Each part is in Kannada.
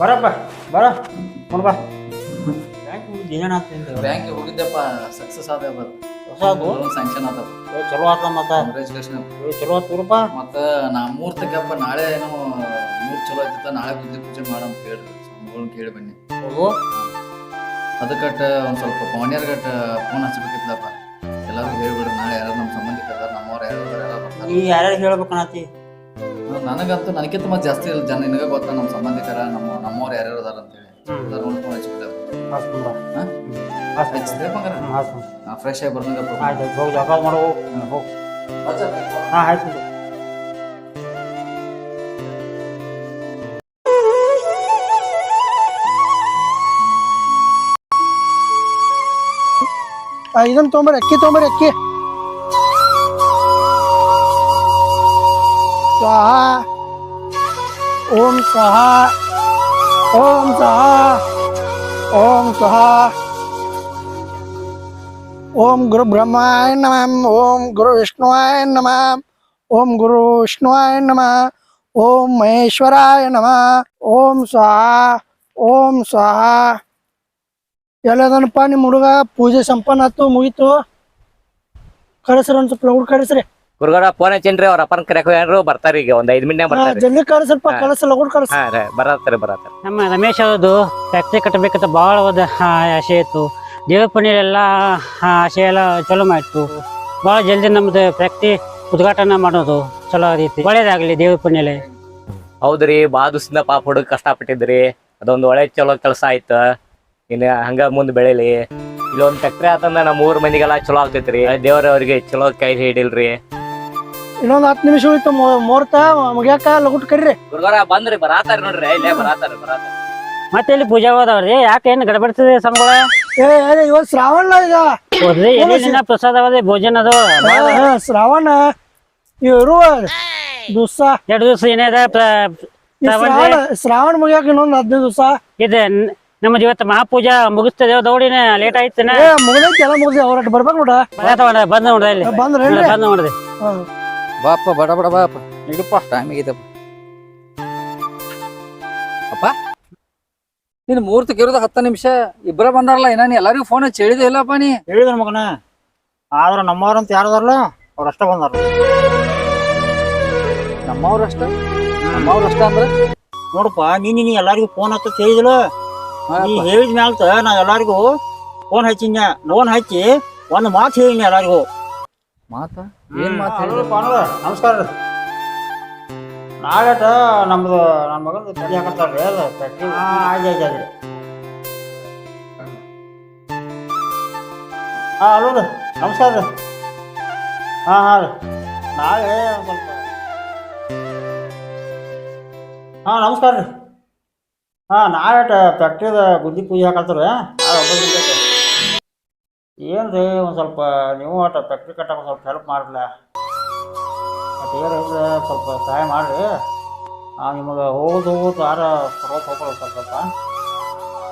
ಬರಪ್ಪ ಬರ ಬಾ. ಬ್ಯಾಂಕ್ ಹೋಗಿದ್ದೆಪ್ಪ ಸಕ್ಸಸ್ ಆದ ಲೋನ್ ಸ್ಯಾಂಕ್ಷನ್ ಆದ ಚಲೋ ಆತ ಮತ್ತೆ. ಚಲೋ ಆತೂರಪ್ಪ ಮತ್ತೆ ನಾ ಮೂರ್ತಕ್ಕಪ್ಪ ನಾಳೆ ಏನೋ ಮೂರ್ ಚಲೋ ಆಯ್ತಿತ್ತ ನಾಳೆ ಬುದ್ಧಿ ಪೂಜೆ ಮಾಡಂತ ಹೇಳಿದ್ರು. ಸ್ವಾಮಿಗಳನ್ನ ಕೇಳಿ ಬನ್ನಿ. ಓ ಅದಕ್ಕಟ್ಟ ಒಂದು ಸ್ವಲ್ಪ ಪವನ್ಯರ್ಗಟ್ಟ ಫೋನ್ ಹಚ್ಚಬೇಕಿತ್ತಪ್ಪ ಎಲ್ಲರೂ ಹೇಳ್ಬಿಡ್ರಿ ನಾಳೆ ಯಾರು ನಮ್ಮ ಸಂಬಂಧಿಕರ ನಮ್ಮವ್ರ ನಮ್ಮವ್ರು ಯಾರು ಎಲ್ಲ ಬರ್ತಾರೆ. ನೀ ಯಾರ್ಯಾರು ಹೇಳ್ಬೇಕನ್ನತಿ? ನನಗಂತೂ ನನಗಿಂತ ಮತ್ತೆ ಜಾಸ್ತಿ ಇಲ್ಲ. ಜನ ನಿನಗ ಗೊತ್ತ ನಮ್ಮ ಸಂಬಂಧಿಕರ ನಮ್ಮ ನಮ್ಮವ್ರು ಯಾರ್ಯಾರು ಅದಾರ ಅಂತೇಳಿ ಹೇಳಿ. ಎಲ್ಲರೂ ಫೋನ್ ಹಚ್ಬಿಟ್ಟಾರ ಹಾಸ್ಕೊಂಡ್ರ ಹಾ? ಹಾಸ್ಕೊಂಡ್ರ ಹಚ್ಚಿದ್ರೆ ಬಂಗಾರ ಹಾಸ್ಕೊಂಡ್ರ ಫ್ರೆಶ್ ಆಗಿ ಆಯ್ತು ಹೋಗಿ ಜಗಳ ಮಾಡೋ ಹೋಗಿ. ಹಾಂ ಆಯ್ತು. ಇದನ್ನ ತೊಗೊಂಬರಿ ಅಕ್ಕಿ ತೊಗೊಂಬರಿ ಅಕ್ಕಿ ಸ್ವಾಹ ಓಂ ಸ್ವಾಹ ಓಂ ಸ್ವಾಹ ಓಂ ಸ್ವಾಹ ಓಂ ಗುರು ಬ್ರಹ್ಮಾಯ ನಮಃ ಓಂ ಗುರು ವಿಷ್ಣುವಾಯ ನಮಃ ಓಂ ಗುರು ವಿಷ್ಣುವಾಯ ನಮಃ ಓಂ ಮಹೇಶ್ವರಾಯ ನಮಃ ಓಂ ಸ್ವಾಹ ಓಂ ಸ್ವಾಹ ಎಲ್ಲದನಪ್ಪ ನಿಮ್ಮ ಹುಡುಗ ಪೂಜೆ ಸಂಪನ್ನ ಆತು ಮುಗೀತು. ಕಳಿಸ್ರಿ ಒಂದ್ ಸ್ವಲ್ಪ ಲಗುಡ್ ಕಳಿಸ್ರಿ. ಹುಡುಗರ ಫೋನ್ ಹಚ್ಚೇನ್ರಿ ಅವ್ರ ಅಪ್ಪನ ಕರೆಯಕ್ ಏನ್ರು ಬರ್ತಾರ ಈಗ ಒಂದ್ ಐದ್ ಮಿನಿಟ್ ಬರ್ತಾರ. ಜಲ್ದಿ ಕಳಿಸ್ರಪ್ಪ. ಕಳಿಸ್ ಲಗುಡ್ ಕಳಿಸ್. ಹಾ ರೀ ಬರತ್ತಾರ ಬರತ್ತಾರ ನಮ್ಮ ರಮೇಶ್ ಅವ್ರದ್ದು ಫ್ಯಾಕ್ಟ್ರಿ ಕಟ್ಟಬೇಕಂತ ಭಾಳ ಒಂದು ಆಸೆ ಇತ್ತು. ದೇವ್ರ ಪಣಿಯೆಲ್ಲ ಆಸೆ ಎಲ್ಲ ಚಲೋ ಮಾಡಿತ್ತು ಭಾಳ ಜಲ್ದಿ ನಮ್ದು ಫ್ಯಾಕ್ಟ್ರಿ ಉದ್ಘಾಟನೆ ಮಾಡೋದು ಚಲೋ ಆಗೈತಿ. ಒಳ್ಳೇದಾಗ್ಲಿ ದೇವ್ರ ಹೌದ್ರಿ ಬಾ ದಿವ್ಸದಿಂದ ಪಾಪ ಹುಡುಗ ಕಷ್ಟಪಟ್ಟಿದ್ರಿ. ಅದೊಂದು ಒಳ್ಳೆ ಚಲೋ ಕೆಲಸ ಆಯ್ತ. ಇನ್ನ ಹಂಗ ಮುಂದ್ ಬೆಳಿಲಿ. ಇಲ್ಲೊಂದ್ ಫ್ಯಾಕ್ಟ್ರಿ ಆತಂದ ನಮ್ಮ ಊರ್ ಮಂದಿಗೆಲ್ಲ ಚಲೋ ಆಗ್ತೈತ್ರಿ. ದೇವ್ರ ಅವ್ರಿಗೆ ಚಲೋ ಕೈ ಹಿಡಿಲ್ರಿ. ಇನ್ನೊಂದ್ ಹತ್ತು ನಿಮಿಷ ಉಳಿತು ಮು- ಮುಹೂರ್ತ ಮುಗಿಯಾಕ ಲಗುಟ್ ಕರೀರಿ. ಗುರುಗಾರ ಬಂದ್ರಿ ಬರಾತಾರ ನೋಡ್ರಿ. ಇಲ್ಲೇ ಬರಾತಾರ ಬರಾತಾರ. ಮತ್ತೆ ಇಲ್ಲಿ ಪೂಜಾ ಹೋದವ್ರಿ? ಯಾಕೆ ಏನ್ ಗಡಬಡ್ತದೆ ಸಂಬಳ ಏ ಏ, ಇವತ್ ಶ್ರಾವಣ ಈಗ. ಹೋದ್ರಿ ಎಲ್ಲಿಂದ ಪ್ರಸಾದ ಭೋಜನ ಅದು? ಹಾ, ಶ್ರಾವಣ. ಇವರು ದಿವಸ. ಎರಡು ದಿವಸ ಏನೇದ? ಶ್ರಾವಣ ಶ್ರಾವಣ ಮುಗಿಯಾಕ ಇನ್ನೊಂದ್ ಹದಿನೈದು ದಿವಸ. ಇದೆ ನ- ನಮ್ಮದು ಇವತ್ತು ಮಹಾಪೂಜಾ ಮುಗಿಸ್ತದೆ ದೌಡಿನ ಲೇಟ್ ಆಯ್ತನ ಏ ಮುಗ್ದೈತಿ ಎಲ್ಲ ಮುಗ್ದಿ ಅವ್ರಟ್ ಬರ್ಬೇಕು ನೋಡ. ಬಂದ ನೋಡ್ರಿ ಇಲ್ಲಿ. ಬಂದ್ರೇನ್ರಿ ಬಂದ ನೋಡ್ರಿ ಹಾ. ಬಾಪ ಬಡ ಬಡ ಬಾಪ. ಇಡಪ್ಪ ಟೈಮ್ ಇದಪ್ಪ ಅಪ್ಪ ನೀನು ಮೂರ್ತಕ್ಕೆ ಇರೋದು ಹತ್ತು ನಿಮಿಷ ಇಬ್ಬರ ಬಂದಾರಲ್ಲ ಇನ್ನ ನೀ ಎಲ್ಲರಿಗೂ ಫೋನ್ ಹಚ್ಚಿ ಹೇಳಿದೆ ಇಲ್ಲಪ್ಪ ನೀ. ಹೇಳಿದ್ರ ಮಗನ. ಆದ್ರ ನಮ್ಮವ್ರಂತ ಯಾರದಾರಲ್ಲ ಅವ್ರ ಅಷ್ಟ ಬಂದಾರ. ನಮ್ಮವ್ರಷ್ಟ ನಮ್ಮವ್ರಷ್ಟ ನಮ್ಮವ್ರು ಅಷ್ಟ ಅಂದ್ರೆ? ನೋಡಪ್ಪ ನೀನ್ ನೀನು ಎಲ್ಲಾರಿಗೂ ಫೋನ್ ಹಚ್ಚ ಹೇಳಿದಿಲ್ಲ ನೀ ಹೇಳಿದ ಮ್ಯಾಲ್ತ ನಾ ಎಲ್ಲಾರಿಗೂ ಫೋನ್ ಹಚ್ಚಿನ ಲೋನ್ ಹಚ್ಚಿ ಒಂದು ಮಾತು ಹೇಳಿನಿ ಎಲ್ಲಾರಿಗೂ. ಮಾತ? ಏನ್? ನಮಸ್ಕಾರ ರೀ. ನಾಳೆಟ ನಮ್ದು ನನ್ನ ಮಗಂದು ತಲೆ ಹಾಕತ್ತಾರ್ರಿ ಅದು ಫ್ಯಾಕ್ಟ್ರಿ ಆಯ್ತು ಆಯ್ತು ಆಯ್ತು. ಹಾಂ ಹಲೋ ರೀ ನಮಸ್ಕಾರ ರೀ. ಹಾಂ ಹಾಂ ರೀ. ನಾಳೆ ಸ್ವಲ್ಪ ಹಾಂ ನಮಸ್ಕಾರ ರೀ. ಹಾಂ, ನಾಳೆ ಫ್ಯಾಕ್ಟ್ರಿದ ಗುದ್ದಿ ಪೂಜೆ ಹಾಕತ್ತಾರ ಏನು ರೀ ಒಂದು ಸ್ವಲ್ಪ ನೀವು ಒಟ್ಟು ಫ್ಯಾಕ್ಟ್ರಿ ಕಟ್ಟಕ್ಕೆ ಸ್ವಲ್ಪ ಹೆಲ್ಪ್ ಮಾಡಿಲ್ಲ ಮತ್ತು ಸ್ವಲ್ಪ ಸಹಾಯ ಮಾಡಿರಿ. ಹಾಂ ನಿಮಗೆ ಹೋಗೋದು ಹೋಗೋದು ಯಾರ ಹೋಗ್ಕೊಳ್ಳಿ ಸ್ವಲ್ಪ ಸ್ವಲ್ಪ.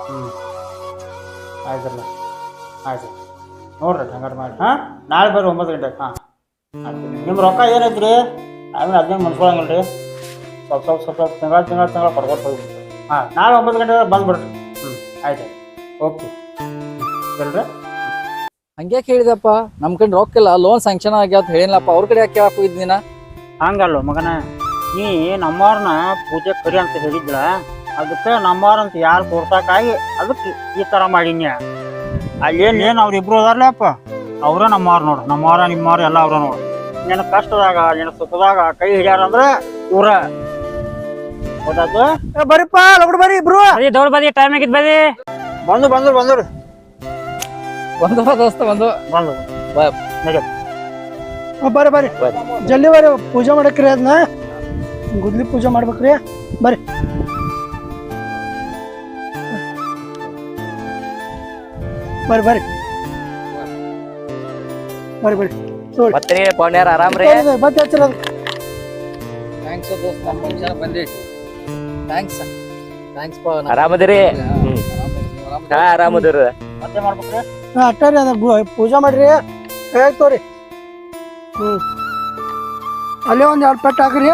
ಹ್ಞೂ ಆಯ್ತಲ್ಲ, ಆಯ್ತು. ನೋಡ್ರಿ, ಹಂಗಾರೆ ಮಾಡಿ ಹಾಂ, ನಾಳೆ ಬರ್ರಿ ಒಂಬತ್ತು ಗಂಟೆಗೆ. ಹಾಂ. ನಿಮ್ಮ ರೊಕ್ಕ ಏನೈತೆ ರೀ ಆಮೇಲೆ ಅದನ್ನ ಮುನ್ಸ್ಕೊಳಂಗಿಲ್ಲ ರೀ ಸ್ವಲ್ಪ ಸ್ವಲ್ಪ ಸ್ವಲ್ಪ ಸ್ವಲ್ಪ ತಿಂಗಳ ತಿಂಗಳ ತಿಂಗಳ ಕೊಡ್ಬೋದು ಹೋಗ್ಬಿಡ್ರಿ ಹಾಂ ನಾಳೆ ಒಂಬತ್ತು ಗಂಟೆ ಬಂದ್ಬಿಡ್ರಿ. ಹ್ಞೂ ಆಯ್ತು. ಓಕೆ. ಇಲ್ರಿ? ಹಂಗೆ ಕೇಳಿದಪ್ಪ ನಮ್ಮ ಕಡೆ ರೊಕ್ಕಿಲ್ಲ ಲೋನ್ ಸ್ಯಾಂಕ್ಷನ್ ಆಗ್ಯಾವ ಹೇಳಿಲ್ಲಪ್ಪ ಅವ್ರ ಕಡೆ ಯಾಕೆ ಕೇಳಕ್ ಹೋಗಿದ್ ನೀನ? ಹಂಗಲ್ಲ ಮಗನ ನೀ ನಮ್ಮವ್ರನ್ನ ಪೂಜೆ ಕರಿ ಅಂತ ಹೇಳಿದ್ಲ ಅದಕ್ಕೆ ನಮ್ಮವ್ರಂತ ಯಾರು ತೋರ್ಸಕ್ಕಾಗಿ ಅದಕ್ಕೆ ಈ ಥರ ಮಾಡೀನಿ. ಅಲ್ಲೇನು ಏನು ಅವ್ರಿಬ್ರು ಅದಾರಲ್ಲಪ್ಪ ಅವ್ರ ನಮ್ಮವ್ರು ನೋಡು ನಮ್ಮವ್ರ ನಿಮ್ಮವ್ರ ಎಲ್ಲ ಅವ್ರ ನೋಡು. ನಿನ್ನ ಕಷ್ಟದಾಗ ನಿನ್ನ ಸುಖದಾಗ ಕೈ ಹಿಡಿಯಾರಂದ್ರೆ ಇವ್ರ. ಬರ್ರಿಪ್ಪ ಲಗುಡ್ ಬರ್ರಿ ಇಬ್ರು. ಬರೀ ದೌಡ್ ಬದಿ ಟೈಮ್ ಆಗಿದ್ ಬದಿ ಬಂದು ಬಂದ್ರು ಬಂದ್ರು ಬಂದು ದೋಸ್ತ ಬಂದು. ಬಂದು ಬರ್ರಿ ಬರ್ರಿ ಜಲ್ದಿ ಬರ್ರಿ ಪೂಜೆ ಮಾಡಕ್ರಿ ಅದನ್ನ ಗುದ್ಲಿ ಪೂಜೆ ಮಾಡ್ಬೇಕ್ರಿ. ಬರ್ರಿ ಬರ್ರಿ ಬರ್ರಿ ಬರ್ರಿ ಬರ್ರಿ ಮತ್ರಿ ಪೌಣ್ಯಾರ ಆರಾಮ್ರಿ. ಬತ್ತೆ ಹಚ್ಚಿರ ಥ್ಯಾಂಕ್ಸ್ ದೋಸ್ತ. ಬಂದಿ ಥ್ಯಾಂಕ್ಸ್ ಥ್ಯಾಂಕ್ಸ್ ಪಾ ಆರಾಮದಿರಿ? ಹಾ ಆರಾಮದಿರ. ಮತ್ತೆ ಮಾಡ್ಬೇಕ್ರಿ? ಅಷ್ಟೇ ರೀ ಅದ ಪೂಜೆ ಮಾಡ್ರಿ. ಹೇಳ್ತೋರಿ ತೋರಿ. ಹ್ಞೂ ಅಲ್ಲೇ ಒಂದು ಎರಡು ಪೆಟ್ಟು ಹಾಕ್ರಿ.